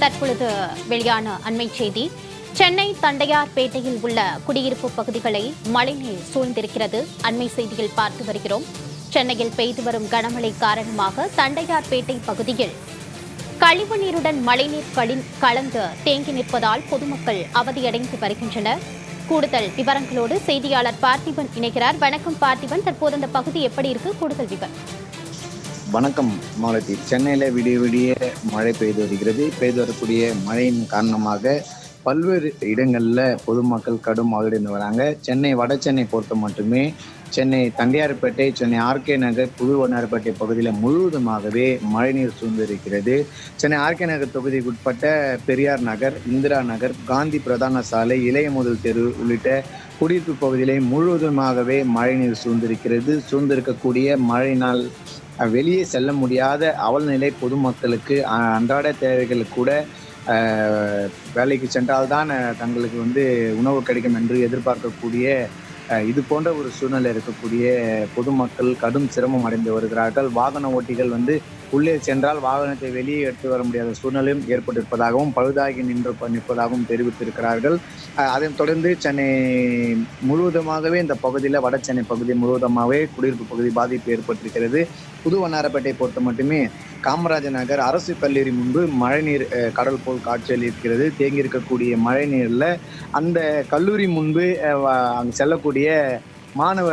தற்பொழுது வெளியான அண்மை செய்தி. சென்னை தண்டையார்பேட்டையில் உள்ள குடியிருப்பு பகுதிகளை மழைநீர் சூழ்ந்திருக்கிறது. அண்மை செய்தியில் பார்த்து வருகிறோம். சென்னையில் பெய்து வரும் கனமழை காரணமாக தண்டையார்பேட்டை பகுதியில் கழிவுநீருடன் மழைநீர் கலந்து தேங்கி நிற்பதால் பொதுமக்கள் அவதியடைந்து வருகின்றனர். கூடுதல் விவரங்களோடு செய்தியாளர் பார்த்திபன் இணைகிறார். வணக்கம் பார்த்திபன். தற்போது அந்த பகுதி எப்படி இருக்கு? கூடுதல் விவரம். வணக்கம் மாலதி சென்னையில் விடிய விடிய மழை பெய்து வருகிறது. பெய்து வரக்கூடிய மழையின் காரணமாக பல்வேறு இடங்களில் பொதுமக்கள் கடும் அவதியடைந்து வராங்க. சென்னை வட சென்னை பொறுத்த மட்டுமே சென்னை தண்டையார்பேட்டை சென்னை ஆர்கே நகர் புது வண்ணார்பேட்டை பகுதியில் முழுவதுமாகவே மழைநீர் சூழ்ந்திருக்கிறது. சென்னை ஆர்கே நகர் தொகுதிக்கு உட்பட்ட பெரியார் நகர் இந்திரா நகர் காந்தி பிரதான சாலை இளைய முதல் தெரு உள்ளிட்ட குடியிருப்பு பகுதியிலே முழுவதுமாகவே மழைநீர் சூழ்ந்திருக்கிறது. சூழ்ந்திருக்கக்கூடிய மழையினால் வெளியே செல்ல முடியாத அவல்நிலை பொதுமக்களுக்கு அன்றாட தேவைகள் கூட வேலைக்கு சென்றால்தான் தங்களுக்கு வந்து உணவு கிடைக்கும் என்று எதிர்பார்க்கக்கூடிய இது போன்ற ஒரு சூழ்நிலை இருக்கக்கூடிய பொதுமக்கள் கடும் சிரமம் அடைந்து வருகிறார்கள். வாகன ஓட்டிகள் வந்து உள்ளே சென்றால் வாகனத்தை வெளியே எடுத்து வர முடியாத சூழ்நிலையும் ஏற்பட்டிருப்பதாகவும் பழுதாகி நின்று நிற்பதாகவும் தெரிவித்திருக்கிறார்கள். அதைத் தொடர்ந்து சென்னை முழுவதுமாகவே இந்த பகுதியில் வட சென்னை பகுதி முழுவதுமாகவே குடியிருப்பு பகுதி பாதிப்பு ஏற்பட்டிருக்கிறது. புது வண்ணாரப்பேட்டை பொறுத்த மட்டுமே காமராஜர் நகர் அரசு கல்லூரி முன்பு மழைநீர் கடல் போல் காட்சியில் தேங்கி இருக்கக்கூடிய மழைநீரில் அந்த கல்லூரி முன்பு அங்கே அங்கு செல்லக்கூடிய மாணவ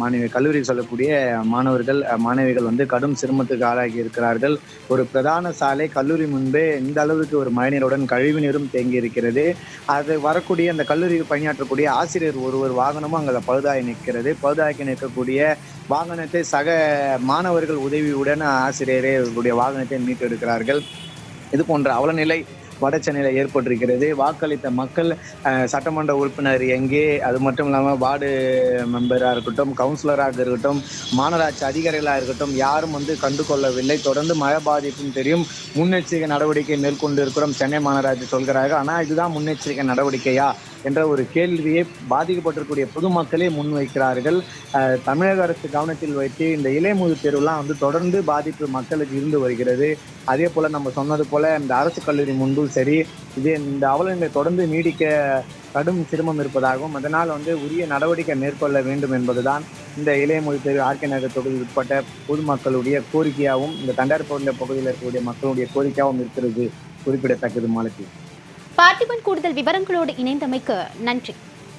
மாணவி கல்லூரி சொல்லக்கூடிய மாணவர்கள் மாணவிகள் வந்து கடும் சிரமத்துக்கு ஆளாகி இருக்கிறார்கள். ஒரு பிரதான சாலை கல்லூரி முன்பே இந்த அளவுக்கு ஒரு மழைநீருடன் கழிவு நீரும் தேங்கி இருக்கிறது. அது வரக்கூடிய அந்த கல்லூரியில் பணியாற்றக்கூடிய ஆசிரியர் ஒருவர் வாகனமும் அங்கே பழுதாகி நிற்கிறது. பழுதாகி நிற்கக்கூடிய வாகனத்தை சக மாணவர்கள் உதவியுடன் ஆசிரியரே இவருடைய வாகனத்தை மீட்டெடுக்கிறார்கள். இது போன்ற அவலநிலை வட சென்னையில் ஏற்பட்டிருக்கிறது. வாக்களித்த மக்கள் சட்டமன்ற உறுப்பினர் எங்கே? அது மட்டும் இல்லாமல் வார்டு மெம்பராக இருக்கட்டும் கவுன்சிலராக இருக்கட்டும் மாநகராட்சி அதிகாரிகளாக இருக்கட்டும் யாரும் வந்து கண்டு கொள்ளவில்லை. தொடர்ந்து மழை பாதிப்பும் தெரியும். முன்னெச்சரிக்கை நடவடிக்கை மேற்கொண்டு இருக்கிறோம் சென்னை மாநகராட்சி சொல்கிறார்கள். ஆனால் இதுதான் முன்னெச்சரிக்கை நடவடிக்கையா? என்ற ஒரு கேள்வியை பாதிக்கப்பட்டிருக்கக்கூடிய பொதுமக்களே முன்வைக்கிறார்கள். தமிழக அரசு கவனத்தில் வைத்து இந்த இலைமுது தேர்வுலாம் வந்து தொடர்ந்து பாதிப்பு மக்களுக்கு இருந்து வருகிறது. அதே போல நம்ம சொன்னது போல இந்த அரசு கல்லூரி முன்பும் சரி இது இந்த அவலநிலை தொடர்ந்து நீடிக்க கடும் சிரமம் இருப்பதாகவும் அதனால் வந்து உரிய நடவடிக்கை மேற்கொள்ள வேண்டும் என்பதுதான் இந்த இளையமொழி தேர்வு ஆர்கே நகர் தொகுதியில் உட்பட்ட பொதுமக்களுடைய கோரிக்கையாகவும் இந்த தண்டார் பகுதியில் பகுதியில் இருக்கக்கூடிய மக்களுடைய கோரிக்கையாகவும் இருக்கிறது குறிப்பிடத்தக்கது மாலத்தி பார்த்திபன் கூடுதல் விவரங்களோடு இணைந்தமைக்கு நன்றி.